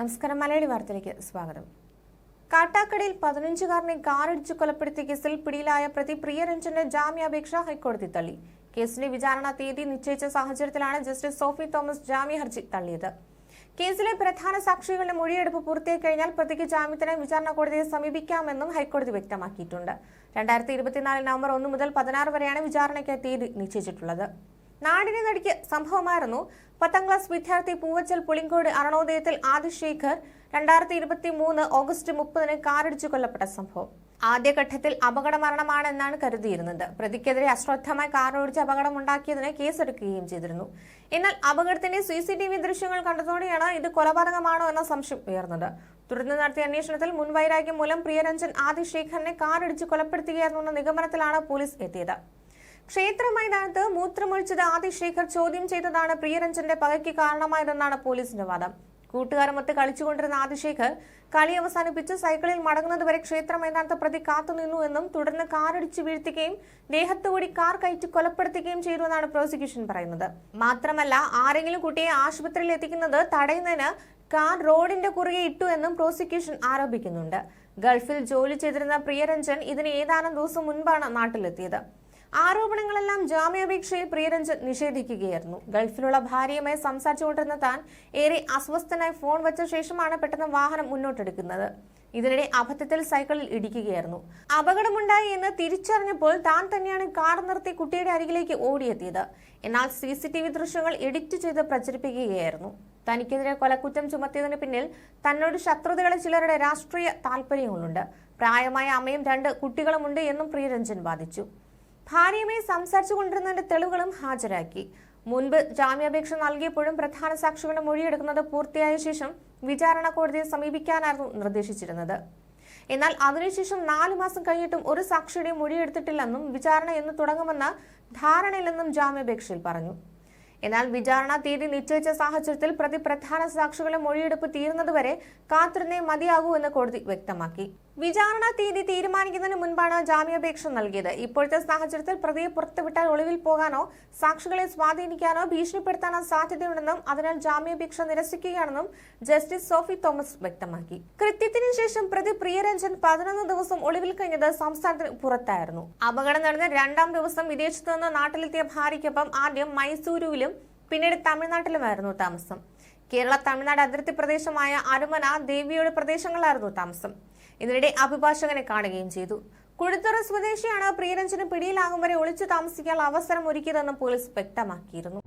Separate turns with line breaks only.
നമസ്കാരം മലയാളി വാർത്തയിലേക്ക് സ്വാഗതം. കാട്ടാക്കടയിൽ പതിനഞ്ചുകാരനെ കാറിടിച്ചു കൊലപ്പെടുത്തിയ കേസിൽ പിടിയിലായ പ്രതി പ്രിയരഞ്ജന്റെ ജാമ്യാപേക്ഷ ഹൈക്കോടതി തള്ളി. കേസിന്റെ വിചാരണ തീയതി നിശ്ചയിച്ച സാഹചര്യത്തിലാണ് ജസ്റ്റിസ് സോഫി തോമസ് ജാമ്യ ഹർജി തള്ളിയത്. കേസിലെ പ്രധാന സാക്ഷികളുടെ മൊഴിയെടുപ്പ് പൂർത്തിയായി കഴിഞ്ഞാൽ പ്രതിക്ക് ജാമ്യത്തിനായി വിചാരണ കോടതിയെ സമീപിക്കാമെന്നും ഹൈക്കോടതി വ്യക്തമാക്കിയിട്ടുണ്ട്. രണ്ടായിരത്തി ഇരുപത്തിനാല് നവംബർ ഒന്ന് മുതൽ പതിനാറ് വരെയാണ് വിചാരണയ്ക്ക് തീയതി നിശ്ചയിച്ചിട്ടുള്ളത്. നാടിനെ നടുക്കിയ സംഭവമായിരുന്നു. പത്താം ക്ലാസ് വിദ്യാർത്ഥി പൂവച്ചൽ പുളിങ്കോട് അരണോദയത്തിൽ ആദിശേഖർ രണ്ടായിരത്തി ഇരുപത്തി മൂന്ന് ഓഗസ്റ്റ് മുപ്പതിന് കാറിടിച്ചു കൊല്ലപ്പെട്ട സംഭവം. ആദ്യഘട്ടത്തിൽ അപകട മരണമാണെന്നാണ് കരുതിയിരുന്നത്. പ്രതിക്കെതിരെ അശ്രദ്ധമായി കാറോടിച്ച് അപകടമുണ്ടാക്കിയതിന് കേസെടുക്കുകയും ചെയ്തിരുന്നു. എന്നാൽ അപകടത്തിന്റെ സി സി ടി വി ദൃശ്യങ്ങൾ കണ്ടതോടെയാണ് ഇത് കൊലപാതകമാണോ എന്ന സംശയം ഉയർന്നത്. തുടർന്ന് നടത്തിയ അന്വേഷണത്തിൽ മുൻവൈരാഗ്യം മൂലം പ്രിയരഞ്ജൻ ആദിശേഖറിനെ കാറിടിച്ച് കൊലപ്പെടുത്തുകയായിരുന്നു എന്ന നിഗമനത്തിലാണ് പോലീസ് എത്തിയത്. ക്ഷേത്ര മൈതാനത്ത് മൂത്രമൊഴിച്ചത് ആദിശേഖർ ചോദ്യം ചെയ്തതാണ് പ്രിയരഞ്ജന്റെ പകയ്ക്ക് കാരണമായതെന്നാണ് പോലീസിന്റെ വാദം. കൂട്ടുകാരുമൊത്ത് കളിച്ചുകൊണ്ടിരുന്ന ആദിശേഖർ കളി അവസാനിപ്പിച്ച് സൈക്കിളിൽ മടങ്ങുന്നതുവരെ ക്ഷേത്ര മൈതാനത്ത് പ്രതി കാത്തുനിന്നു എന്നും തുടർന്ന് കാറിടിച്ച് വീഴ്ത്തുകയും ദേഹത്തുകൂടി കാർ കയറ്റി കൊലപ്പെടുത്തുകയും ചെയ്തുവെന്നാണ് പ്രോസിക്യൂഷൻ പറയുന്നത്. മാത്രമല്ല ആരെങ്കിലും കുട്ടിയെ ആശുപത്രിയിൽ എത്തിക്കുന്നത് തടയുന്നതിന് കാർ റോഡിന്റെ കുറുകെ ഇട്ടു എന്നും പ്രോസിക്യൂഷൻ ആരോപിക്കുന്നുണ്ട്. ഗൾഫിൽ ജോലി ചെയ്തിരുന്ന പ്രിയരഞ്ജൻ ഇതിന് ഏതാനും ദിവസം മുൻപാണ് നാട്ടിലെത്തിയത്. ആരോപണങ്ങളെല്ലാം ജാമ്യാപേക്ഷയിൽ പ്രിയരഞ്ജൻ നിഷേധിക്കുകയായിരുന്നു. ഗൾഫിലുള്ള ഭാര്യയുമായി സംസാരിച്ചുകൊണ്ടിരുന്ന താൻ ഏറെ അസ്വസ്ഥനായി ഫോൺ വെച്ച ശേഷമാണ് പെട്ടെന്ന് വാഹനം മുന്നോട്ടെടുക്കുന്നത്. ഇതിനിടെ അബദ്ധത്തിൽ സൈക്കിളിൽ ഇടിക്കുകയായിരുന്നു. അപകടമുണ്ടായി എന്ന് തിരിച്ചറിഞ്ഞപ്പോൾ താൻ തന്നെയാണ് കാർ നിർത്തി കുട്ടിയുടെ അരികിലേക്ക് ഓടിയെത്തിയത്. എന്നാൽ സി സി ടി വി ദൃശ്യങ്ങൾ എഡിറ്റ് ചെയ്ത് പ്രചരിപ്പിക്കുകയായിരുന്നു. തനിക്കെതിരെ കൊലക്കുറ്റം ചുമത്തിയതിന് പിന്നിൽ തന്നോട് ശത്രുതകളെ ചിലരുടെ രാഷ്ട്രീയ താല്പര്യങ്ങളുണ്ട് പ്രായമായ അമ്മയും രണ്ട് കുട്ടികളുമുണ്ട് എന്നും പ്രിയരഞ്ജൻ വാദിച്ചു. ഭാര്യയുമായി സംസാരിച്ചു കൊണ്ടിരുന്നതിന്റെ തെളിവുകളും ഹാജരാക്കി. മുൻപ് ജാമ്യാപേക്ഷ നൽകിയപ്പോഴും പ്രധാന സാക്ഷികളുടെ മൊഴിയെടുക്കുന്നത് പൂർത്തിയായ ശേഷം വിചാരണ കോടതിയെ സമീപിക്കാനായിരുന്നു നിർദ്ദേശിച്ചിരുന്നത്. എന്നാൽ അതിനുശേഷം നാലു മാസം കഴിഞ്ഞിട്ടും ഒരു സാക്ഷിയുടെയും മൊഴിയെടുത്തിട്ടില്ലെന്നും വിചാരണ എന്ന് തുടങ്ങുമെന്ന ധാരണയില്ലെന്നും ജാമ്യാപേക്ഷയിൽ പറഞ്ഞു. എന്നാൽ വിചാരണ തീയതി നിശ്ചയിച്ച സാഹചര്യത്തിൽ പ്രതി പ്രധാന സാക്ഷികളുടെ മൊഴിയെടുപ്പ് തീരുന്നതുവരെ കാത്തിരുന്നേ മതിയാകൂ എന്ന് കോടതി വ്യക്തമാക്കി. വിചാരണ തീയതി തീരുമാനിക്കുന്നതിന് മുൻപാണ് ജാമ്യാപേക്ഷ നൽകിയത്. ഇപ്പോഴത്തെ സാഹചര്യത്തിൽ പ്രതിയെ പുറത്തുവിട്ടാൽ ഒളിവിൽ പോകാനോ സാക്ഷികളെ സ്വാധീനിക്കാനോ ഭീഷണിപ്പെടുത്താനോ സാധ്യതയുണ്ടെന്നും അതിനാൽ ജാമ്യാപേക്ഷ നിരസിക്കുകയാണെന്നും ജസ്റ്റിസ് സോഫി തോമസ് വ്യക്തമാക്കി. കൃത്യത്തിന് ശേഷം പ്രതി പ്രിയരഞ്ജൻ പതിനൊന്ന് ദിവസം ഒളിവിൽ കഴിഞ്ഞത് സംസ്ഥാനത്തിന് പുറത്തായിരുന്നു. അപകടം നടന്ന രണ്ടാം ദിവസം വിദേശത്തു നിന്ന് നാട്ടിലെത്തിയ ഭാര്യയ്ക്കൊപ്പം ആദ്യം മൈസൂരുവിലും പിന്നീട് തമിഴ്നാട്ടിലുമായിരുന്നു താമസം. കേരള തമിഴ്നാട് അതിർത്തി പ്രദേശമായ അരുമന ദേവിയുടെ പ്രദേശങ്ങളിലായിരുന്നു താമസം. ഇതിനിടെ അഭിഭാഷകനെ കാണുകയും ചെയ്തു. കുഴിത്തുറ സ്വദേശിയാണ് പ്രിയരഞ്ജന് പിടിയിലാകും വരെ ഒളിച്ചു താമസിക്കാനുള്ള അവസരം ഒരുക്കിയതെന്നും പോലീസ് വ്യക്തമാക്കിയിരുന്നു.